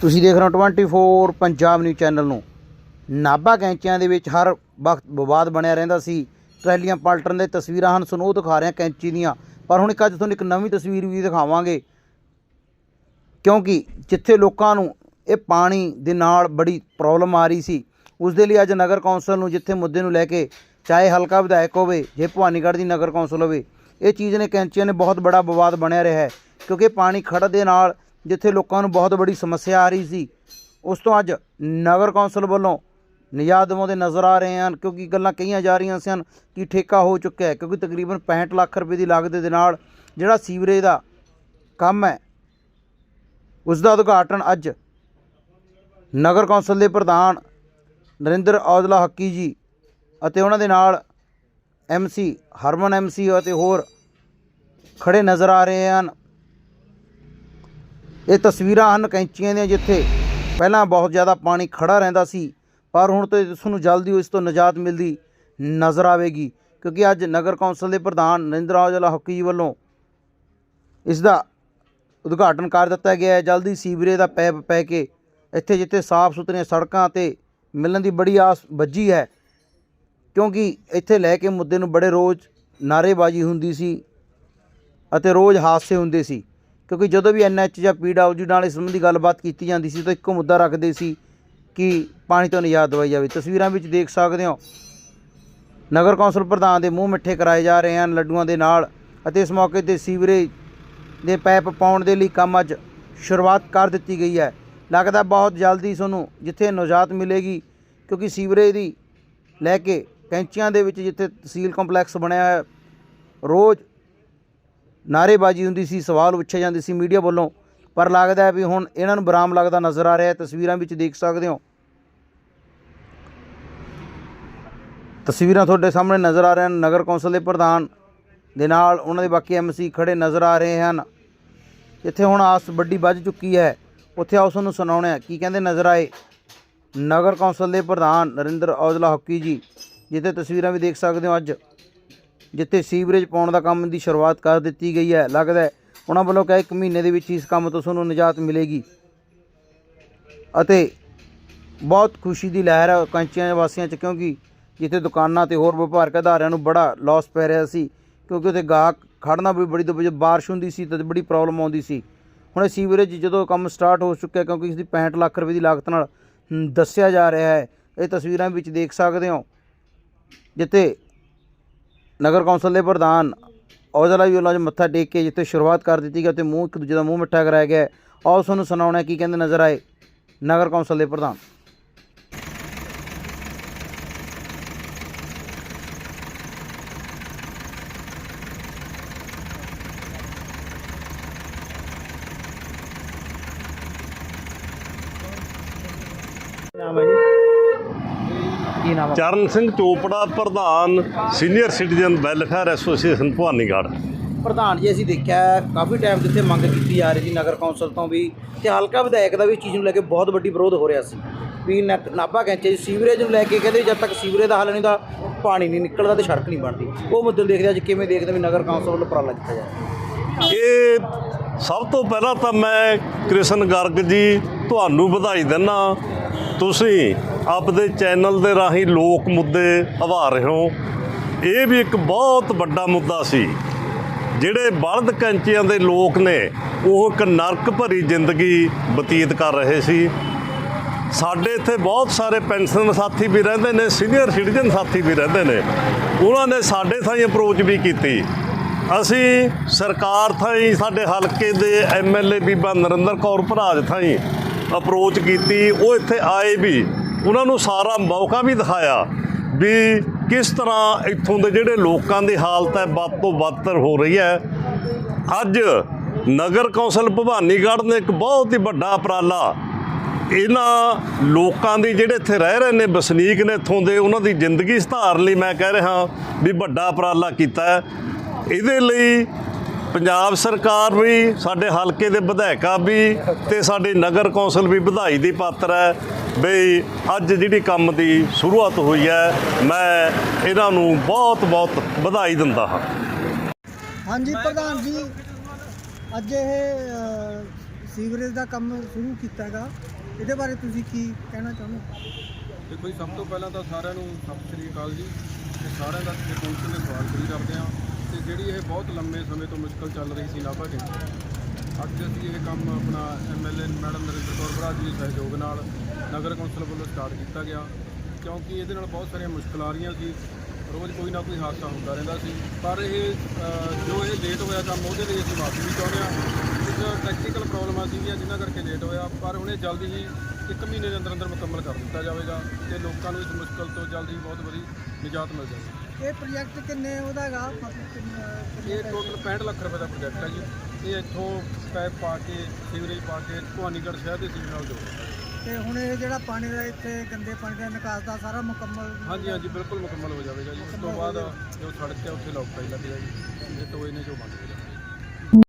ਤੁਸੀਂ ਦੇਖ ਰਹੇ ਹੋ 24 ਪੰਜਾਬ ਨਿਊਜ਼ ਚੈਨਲ ਨੂੰ। ਨਾਭਾ ਕੈਂਚੀਆਂ ਦੇ ਵਿੱਚ ਹਰ ਵਕਤ ਵਿਵਾਦ ਬਣਿਆ ਰਹਿੰਦਾ ਸੀ। ਟਰੈਲੀਆਂ ਪਲਟਣ ਦੇ ਤਸਵੀਰਾਂ ਹਨ ਸਾਨੂੰ ਉਹ ਦਿਖਾ ਰਹੇ ਕੈਂਚੀ ਦੀਆਂ। ਪਰ ਹੁਣ ਇੱਕ ਅੱਜ ਤੁਹਾਨੂੰ ਇੱਕ ਨਵੀਂ ਤਸਵੀਰ ਵੀ ਦਿਖਾਵਾਂਗੇ। ਕਿਉਂਕਿ ਜਿੱਥੇ ਲੋਕਾਂ ਨੂੰ ਇਹ ਪਾਣੀ ਦੇ ਨਾਲ ਬੜੀ ਪ੍ਰੋਬਲਮ ਆ ਰਹੀ ਸੀ ਉਸ ਦੇ ਲਈ ਅੱਜ ਨਗਰ ਕੌਂਸਲ ਨੂੰ ਜਿੱਥੇ ਮੁੱਦੇ ਨੂੰ ਲੈ ਕੇ ਚਾਹੇ ਹਲਕਾ ਵਿਧਾਇਕ ਹੋਵੇ ਜੇ ਭਵਾਨੀਗੜ੍ਹ ਦੀ ਨਗਰ ਕੌਂਸਲ ਹੋਵੇ, ਇਹ ਚੀਜ਼ ਨੇ ਕੈਂਚੀਆਂ ਨੇ ਬਹੁਤ ਬੜਾ ਵਿਵਾਦ ਬਣਿਆ ਰਿਹਾ ਹੈ। ਕਿਉਂਕਿ ਪਾਣੀ ਖੜ੍ਹ ਦੇ ਨਾਲ ਜਿੱਥੇ ਲੋਕਾਂ ਨੂੰ ਬਹੁਤ ਬੜੀ ਸਮੱਸਿਆ ਆ ਰਹੀ ਸੀ, ਉਸ ਤੋਂ ਅੱਜ ਨਗਰ ਕੌਂਸਲ ਵੱਲੋਂ ਨਿਯਾਦ ਦਿਵਾਉਂਦੇ ਨਜ਼ਰ ਆ ਰਹੇ ਹਨ, ਕਿਉਂਕਿ ਗੱਲਾਂ ਕਹੀਆਂ ਜਾ ਰਹੀਆਂ ਸਨ ਕਿ ਠੇਕਾ ਹੋ ਚੁੱਕਿਆ ਹੈ, ਕਿਉਂਕਿ ਤਕਰੀਬਨ 65 ਲੱਖ ਰੁਪਏ ਦੀ ਲਾਗਤ ਦੇ ਨਾਲ ਜਿਹੜਾ ਸੀਵਰੇਜ ਦਾ ਕੰਮ ਹੈ, ਉਸ ਦਾ ਉਦਘਾਟਨ ਅੱਜ ਨਗਰ ਕੌਂਸਲ ਦੇ ਪ੍ਰਧਾਨ ਨਰਿੰਦਰ ਔਜਲਾ ਹੱਕੀ ਜੀ ਅਤੇ ਉਹਨਾਂ ਦੇ ਨਾਲ ਐਮਸੀ ਹਰਮਨ ਐਮਸੀ ਅਤੇ ਹੋਰ ਖੜੇ ਨਜ਼ਰ ਆ ਰਹੇ ਹਨ। ਇਹ ਤਸਵੀਰਾਂ ਹਨ ਕੈਂਚੀਆਂ ਦੀਆਂ ਜਿੱਥੇ ਪਹਿਲਾਂ ਬਹੁਤ ਜ਼ਿਆਦਾ ਪਾਣੀ ਖੜਾ ਰਹਿੰਦਾ ਸੀ, ਪਰ ਹੁਣ ਤੋਂ ਇਸ ਨੂੰ ਜਲਦੀ ਇਸ ਤੋਂ ਨਿਜਾਤ ਮਿਲਦੀ ਨਜ਼ਰ ਆਵੇਗੀ, ਕਿਉਂਕਿ ਅੱਜ ਨਗਰ ਕੌਂਸਲ ਦੇ ਪ੍ਰਧਾਨ ਨਰਿੰਦਰ ਔਜਲਾ ਹੱਕੀ ਜੀ ਵੱਲੋਂ ਇਸ ਦਾ ਉਦਘਾਟਨ ਕਰ ਦਿੱਤਾ ਗਿਆ ਹੈ। ਜਲਦੀ ਸੀਵਰੇਜ ਦਾ ਪੈਪ ਪੈ ਕੇ ਇੱਥੇ ਜਿੱਥੇ ਸਾਫ਼ ਸੁਥਰੀਆਂ ਸੜਕਾਂ ਤੇ ਮਿਲਣ ਦੀ ਬੜੀ ਆਸ ਵੱਜੀ ਹੈ, ਕਿਉਂਕਿ ਇੱਥੇ ਲੈ ਕੇ ਮੁੱਦੇ ਨੂੰ ਬੜੇ ਰੋਜ਼ ਨਾਅਰੇਬਾਜ਼ੀ ਹੁੰਦੀ ਸੀ ਅਤੇ ਰੋਜ਼ ਹਾਦਸੇ ਹੁੰਦੇ ਸੀ। ਕਿਉਂਕਿ ਜਦੋਂ ਵੀ ਐਨਐਚ ਜਾਂ ਪੀਡਬਲਯੂ ਨਾਲ ਇਸ ਸੰਬੰਧੀ ਗੱਲਬਾਤ ਕੀਤੀ ਜਾਂਦੀ ਸੀ ਤਾਂ ਇੱਕੋ ਮੁੱਦਾ ਰੱਖਦੇ ਸੀ ਕਿ ਪਾਣੀ ਤੋਂ ਨਿਜਾਤ ਦਵਾਈ ਜਾਵੇ। ਤਸਵੀਰਾਂ ਵਿੱਚ ਦੇਖ ਸਕਦੇ ਹੋ, ਨਗਰ ਕੌਂਸਲ ਪ੍ਰਧਾਨ ਦੇ ਮੂੰਹ ਮਿੱਠੇ ਕਰਾਏ ਜਾ ਰਹੇ ਹਨ ਲੱਡੂਆਂ ਦੇ ਨਾਲ ਅਤੇ ਇਸ ਮੌਕੇ ਤੇ ਸੀਵਰੇਜ ਦੇ ਪੈਪ ਪਾਉਣ ਦੇ ਲਈ ਕੰਮ ਅੱਜ ਸ਼ੁਰੂਆਤ ਕਰ ਦਿੱਤੀ ਗਈ ਹੈ। ਲੱਗਦਾ ਬਹੁਤ ਜਲਦੀ ਤੁਹਾਨੂੰ ਜਿੱਥੇ ਨਜਾਤ ਮਿਲੇਗੀ, ਕਿਉਂਕਿ ਸੀਵਰੇਜ ਦੀ ਲੈ ਕੇ ਕੈਂਚੀਆਂ ਦੇ ਵਿੱਚ ਜਿੱਥੇ ਤਹਿਸੀਲ ਕੰਪਲੈਕਸ ਬਣਿਆ ਹੈ ਰੋਜ਼ ਨਾਅਰੇਬਾਜ਼ੀ ਹੁੰਦੀ ਸੀ, ਸਵਾਲ ਪੁੱਛੇ ਜਾਂਦੇ ਸੀ ਮੀਡੀਆ ਵੱਲੋਂ, ਪਰ ਲੱਗਦਾ ਹੈ ਵੀ ਹੁਣ ਇਹਨਾਂ ਨੂੰ ਬਰਾਮ ਲੱਗਦਾ ਨਜ਼ਰ ਆ ਰਿਹਾ ਹੈ। ਤਸਵੀਰਾਂ ਵਿੱਚ ਦੇਖ ਸਕਦੇ ਹੋ। ਤਸਵੀਰਾਂ ਤੁਹਾਡੇ ਸਾਹਮਣੇ ਨਜ਼ਰ ਆ ਰਹੇ ਹਨ। ਨਗਰ ਕੌਂਸਲ ਦੇ ਪ੍ਰਧਾਨ ਦੇ ਨਾਲ ਉਹਨਾਂ ਦੇ ਬਾਕੀ ਐਮਸੀ ਖੜੇ ਨਜ਼ਰ ਆ ਰਹੇ ਹਨ। ਜਿੱਥੇ ਹੁਣ ਆਸ ਵੱਡੀ ਵੱਜ ਚੁੱਕੀ ਹੈ। ਉੱਥੇ ਆਓ ਤੁਹਾਨੂੰ ਸੁਣਾਉਣੇ ਆ ਕੀ ਕਹਿੰਦੇ ਨਜ਼ਰ ਆਏ? ਨਗਰ ਕੌਂਸਲ ਦੇ ਪ੍ਰਧਾਨ ਨਰਿੰਦਰ ਔਜਲਾ ਹੱਕੀ ਜੀ, ਜਿੱਥੇ ਤਸਵੀਰਾਂ ਵੀ ਦੇਖ ਸਕਦੇ ਹੋ ਅੱਜ। ਜਿੱਥੇ ਸੀਵਰੇਜ ਪਾਉਣ ਦਾ ਕੰਮ ਦੀ ਸ਼ੁਰੂਆਤ ਕਰ ਦਿੱਤੀ ਗਈ ਹੈ। ਲੱਗਦਾ ਹੈ ਉਹਨਾਂ ਵੱਲੋਂ ਕਹੇ ਇੱਕ ਮਹੀਨੇ ਦੇ ਵਿੱਚ ਇਸ ਕੰਮ ਤੋਂ ਤੁਹਾਨੂੰ ਨਿਜਾਤ ਮਿਲੇਗੀ। ਅਤੇ ਬਹੁਤ ਖੁਸ਼ੀ ਦੀ ਲਹਿਰ ਹੈ ਕੰਚੀਆਂ ਵਾਸੀਆਂ 'ਚ, ਕਿਉਂਕਿ ਜਿੱਥੇ ਦੁਕਾਨਾਂ ਤੇ ਹੋਰ ਵਪਾਰਕ ਅਦਾਰਿਆਂ ਨੂੰ ਬੜਾ ਲਾਸ ਪੈ ਰਿਹਾ ਸੀ, ਕਿਉਂਕਿ ਉੱਥੇ ਗਾਹਕ ਖੜਨਾ ਵੀ ਬੜੀ ਦੁਬ ਬਾਰਿਸ਼ ਹੁੰਦੀ ਸੀ ਤਾਂ ਬੜੀ ਪ੍ਰੋਬਲਮ ਆਉਂਦੀ ਸੀ। ਹੁਣ ਇਹ ਸੀਵਰੇਜ ਜਦੋਂ ਕੰਮ ਸਟਾਰਟ ਹੋ ਚੁੱਕਿਆ, ਕਿਉਂਕਿ ਇਸ ਦੀ 65 ਲੱਖ ਰੁਪਏ ਦੀ ਲਾਗਤ ਨਾਲ ਦੱਸਿਆ ਜਾ ਰਿਹਾ ਹੈ। ਇਹ ਤਸਵੀਰਾਂ ਵਿੱਚ ਦੇਖ ਸਕਦੇ ਹੋ, ਜਿੱਥੇ ਨਗਰ ਕੌਂਸਲ ਦੇ ਪ੍ਰਧਾਨ ਔਜਲਾ ਵੀ ਉਹਨਾਂ 'ਚ ਮੱਥਾ ਟੇਕ ਕੇ ਜਿੱਥੇ ਸ਼ੁਰੂਆਤ ਕਰ ਦਿੱਤੀ ਗਈ, ਉੱਥੇ ਮੂੰਹ ਇੱਕ ਦੂਜੇ ਦਾ ਮੂੰਹ ਮਿੱਠਾ ਕਰਾਇਆ ਗਿਆ ਆਓ ਤੁਹਾਨੂੰ ਸੁਣਾਉਣਾ ਕੀ ਕਹਿੰਦੇ ਨਜ਼ਰ ਆਏ ਨਗਰ ਕੌਂਸਲ ਦੇ ਪ੍ਰਧਾਨ। ਨਾਮ ਹੈ ਜੀ? ਕੀ ਨਾਮ ਚਰਨ ਸਿੰਘ ਚੋਪੜਾ ਪ੍ਰਧਾਨ senior citizen welfare association Bhawanigarh. ਪ੍ਰਧਾਨ ਜੀ ਅਸੀਂ ਦੇਖਿਆ ਹੈ, ਕਾਫੀ ਟਾਈਮ ਜਿੱਥੇ ਮੰਗ ਕੀਤੀ ਜਾ ਰਹੀ ਸੀ ਨਗਰ ਕੌਂਸਲ ਤੋਂ ਵੀ ਤੇ ਹਲਕਾ ਵਿਧਾਇਕ ਦਾ ਵੀ ਇਸ ਚੀਜ਼ ਨੂੰ ਲੈ ਕੇ ਬਹੁਤ ਵੱਡੀ ਵਿਰੋਧ ਹੋ ਰਿਹਾ ਸੀ। ਵੀ ਨਾਭਾ ਕੈਂਚੇ 'ਚ ਸੀਵਰੇਜ ਨੂੰ ਲੈ ਕੇ ਕਹਿੰਦੇ ਜਦ ਤੱਕ ਸੀਵਰੇਜ ਦਾ ਹੱਲ ਨਹੀਂ ਦਾ ਪਾਣੀ ਨਹੀਂ ਨਿਕਲਦਾ ਤੇ ਸੜਕ ਨਹੀਂ ਬਣਦੀ। ਉਹ ਮੁੱਦੇ ਦੇਖਦੇ ਅੱਜ ਕਿਵੇਂ ਦੇਖਦੇ ਵੀ ਨਗਰ ਕੌਂਸਲ ਵੱਲੋਂ ਉਪਰਾਲਾ ਕੀਤਾ ਜਾਏ ਇਹ ਸਭ ਤੋਂ ਪਹਿਲਾਂ ਤਾਂ ਮੈਂ ਕ੍ਰਿਸ਼ਨ ਗਰਗ ਜੀ ਤੁਹਾਨੂੰ ਵਧਾਈ ਦਿੰਦਾ। ਤੁਸੀਂ ਆਪਦੇ ਚੈਨਲ ਦੇ ਰਾਹੀਂ ਲੋਕ ਮੁੱਦੇ ਉਭਾਰ ਰਹੇ ਹੋ। ਇਹ ਵੀ ਇੱਕ ਬਹੁਤ ਵੱਡਾ ਮੁੱਦਾ ਸੀ। ਜਿਹੜੇ ਬਲਦ ਕੰਚੀਆਂ ਦੇ ਲੋਕ ਨੇ, ਉਹ ਇੱਕ ਨਰਕ ਭਰੀ ਜ਼ਿੰਦਗੀ ਬਤੀਤ ਕਰ ਰਹੇ ਸੀ। ਸਾਡੇ ਇੱਥੇ ਬਹੁਤ ਸਾਰੇ ਪੈਨਸ਼ਨ ਸਾਥੀ ਵੀ ਰਹਿੰਦੇ ਨੇ, ਸੀਨੀਅਰ ਸਿਟੀਜ਼ਨ ਸਾਥੀ ਵੀ ਰਹਿੰਦੇ ਨੇ। ਉਹਨਾਂ ਨੇ ਸਾਡੇ ਥਾਈ ਅਪਰੋਚ ਵੀ ਕੀਤੀ। ਅਸੀਂ ਸਰਕਾਰ ਥਾਈ, ਸਾਡੇ ਹਲਕੇ ਦੇ ਐਮਐਲਏ ਬੀਬਾ ਨਰਿੰਦਰ ਕੌਰ ਭਰਾਜ ਥਾਈ ਅਪਰੋਚ ਕੀਤੀ। ਉਹ ਇੱਥੇ ਆਏ ਵੀ। ਉਹਨਾਂ ਨੂੰ ਸਾਰਾ ਮੌਕਾ ਵੀ ਦਿਖਾਇਆ ਵੀ ਕਿਸ ਤਰ੍ਹਾਂ ਇੱਥੋਂ ਦੇ ਜਿਹੜੇ ਲੋਕਾਂ ਦੀ ਹਾਲਤ ਹੈ, ਵੱਧ ਤੋਂ ਬਦਤਰ ਹੋ ਰਹੀ ਹੈ। ਅੱਜ ਨਗਰ ਕੌਂਸਲ ਭਵਾਨੀਗੜ੍ਹ ਨੇ ਇੱਕ ਬਹੁਤ ਹੀ ਵੱਡਾ ਉਪਰਾਲਾ, ਇਹਨਾਂ ਲੋਕਾਂ ਦੀ ਜਿਹੜੇ ਇੱਥੇ ਰਹਿ ਰਹੇ ਨੇ, ਵਸਨੀਕ ਨੇ ਇੱਥੋਂ ਦੇ, ਉਹਨਾਂ ਦੀ ਜ਼ਿੰਦਗੀ ਸੁਧਾਰਨ ਲਈ ਮੈਂ ਕਹਿ ਰਿਹਾ ਵੀ ਵੱਡਾ ਉਪਰਾਲਾ ਕੀਤਾ ਹੈ। ਇਹਦੇ ਲਈ ਪੰਜਾਬ ਸਰਕਾਰ ਵੀ ਸਾਡੇ ਹਲਕੇ ਦੇ ਵਿਧਾਇਕਾਂ ਵੀ ਤੇ ਸਾਡੇ ਨਗਰ ਕੌਂਸਲ ਵੀ ਵਧਾਈ ਦੀ ਪਾਤਰ ਹੈ ਬਈ ਅੱਜ ਜਿਹੜੀ ਕੰਮ ਦੀ ਸ਼ੁਰੂਆਤ ਹੋਈ ਹੈ ਮੈਂ ਇਹਨਾਂ ਨੂੰ ਬਹੁਤ ਬਹੁਤ ਵਧਾਈ ਦਿੰਦਾ ਹਾਂ। ਹਾਂਜੀ ਪ੍ਰਧਾਨ ਜੀ ਅੱਜ ਇਹ ਸੀਵਰੇਜ ਦਾ ਕੰਮ ਸ਼ੁਰੂ ਕੀਤਾ ਹੈਗਾ। ਇਹਦੇ ਬਾਰੇ ਤੁਸੀਂ ਕੀ ਕਹਿਣਾ ਚਾਹੁੰਦੇ ਹੋ ਦੇਖੋ ਜੀ ਸਭ ਤੋਂ ਪਹਿਲਾਂ ਤਾਂ ਸਾਰਿਆਂ ਨੂੰ ਸਤਿ ਸ੍ਰੀ ਅਕਾਲ ਜੀ। ਤੇ ਸਾਰਿਆਂ ਦਾ ਪਹੁੰਚਣ ਦੇ ਸਵਾਲ ਕਰੀ ਕਰਦੇ ਹਾਂ। ਤੇ ਜਿਹੜੀ ਇਹ ਬਹੁਤ ਲੰਮੇ ਸਮੇਂ ਤੋਂ ਮੁਸ਼ਕਲ ਚੱਲ ਰਹੀ ਸੀ ਨਾਭਾ ਦੇ ਅੱਜ ਅਸੀਂ ਇਹ ਕੰਮ ਆਪਣਾ ਐਮਐਲਏ ਮੈਡਮ ਨਰਿੰਦਰ ਕੌਰ ਬਰਾੜ ਜੀ ਦੇ ਸਹਿਯੋਗ ਨਾਲ ਨਗਰ ਕੌਂਸਲ ਵੱਲੋਂ ਸਟਾਰਟ ਕੀਤਾ ਗਿਆ। ਕਿਉਂਕਿ ਇਹਦੇ ਨਾਲ ਬਹੁਤ ਸਾਰੀਆਂ ਮੁਸ਼ਕਲਾਂ ਆ ਰਹੀਆਂ ਸੀ। ਰੋਜ਼ ਕੋਈ ਨਾ ਕੋਈ ਹਾਦਸਾ ਹੁੰਦਾ ਰਹਿੰਦਾ ਸੀ। ਪਰ ਇਹ ਜੋ ਇਹ ਲੇਟ ਹੋਇਆ ਕੰਮ, ਉਹਦੇ ਲਈ ਅਸੀਂ ਮਾਫੀ ਵੀ ਚਾਹੁੰਦੇ ਹਾਂ। ਕੁਝ ਟੈਕਨੀਕਲ ਪ੍ਰੋਬਲਮਾਂ ਸੀਗੀਆਂ ਜਿਨ੍ਹਾਂ ਕਰਕੇ ਲੇਟ ਹੋਇਆ, ਪਰ ਹੁਣ ਇਹ ਜਲਦੀ ਹੀ ਇੱਕ ਮਹੀਨੇ ਦੇ ਅੰਦਰ ਅੰਦਰ ਮੁਕੰਮਲ ਕਰ ਦਿੱਤਾ ਜਾਵੇਗਾ ਤੇ ਲੋਕਾਂ ਨੂੰ ਇਸ ਮੁਸ਼ਕਲ ਤੋਂ ਜਲਦੀ ਬਹੁਤ ਵਧੀਆ ਨਿਜਾਤ ਮਿਲ ਜਾਵੇਗੀ। ਇਹ ਪ੍ਰੋਜੈਕਟ ਕਿੰਨੇ ਉਹਦਾ ਹੈਗਾ? ਮਤਲਬ ਕਿੰਨਾ- ਇਹ? ਟੋਟਲ 65 ਲੱਖ ਰੁਪਏ ਦਾ ਪ੍ਰੋਜੈਕਟ ਹੈ ਜੀ। ਇਹ ਇੱਥੋਂ ਪੈਪ ਪਾ ਕੇ ਸੀਵਰੇਜ ਪਾ ਕੇ ਭਵਾਨੀਗੜ੍ਹ ਸ਼ਹਿਰ ਦੇ ਸੀਵਰੇਜ ਨਾਲ ਜੋੜਦਾ ਤੇ ਹੁਣ ਇਹ ਜਿਹੜਾ ਪਾਣੀ ਦਾ ਇੱਥੇ ਗੰਦੇ ਪਾਣੀ ਦਾ ਨਿਕਾਸ ਦਾ ਸਾਰਾ ਮੁਕੰਮਲ ਹਾਂਜੀ ਹਾਂਜੀ ਬਿਲਕੁਲ ਮੁਕੰਮਲ ਹੋ ਜਾਵੇਗਾ ਜੀ। ਉਸ ਤੋਂ ਬਾਅਦ ਜੋ ਸੜਕ ਹੈ ਉੱਥੇ ਲੋਕ ਪਾਈ ਲੱਗ ਜਾਏਗੀ। ਇਹ ਟੋਏ ਨੇ ਜੋ ਬੰਦ ਹੋ ਜਾਣਗੇ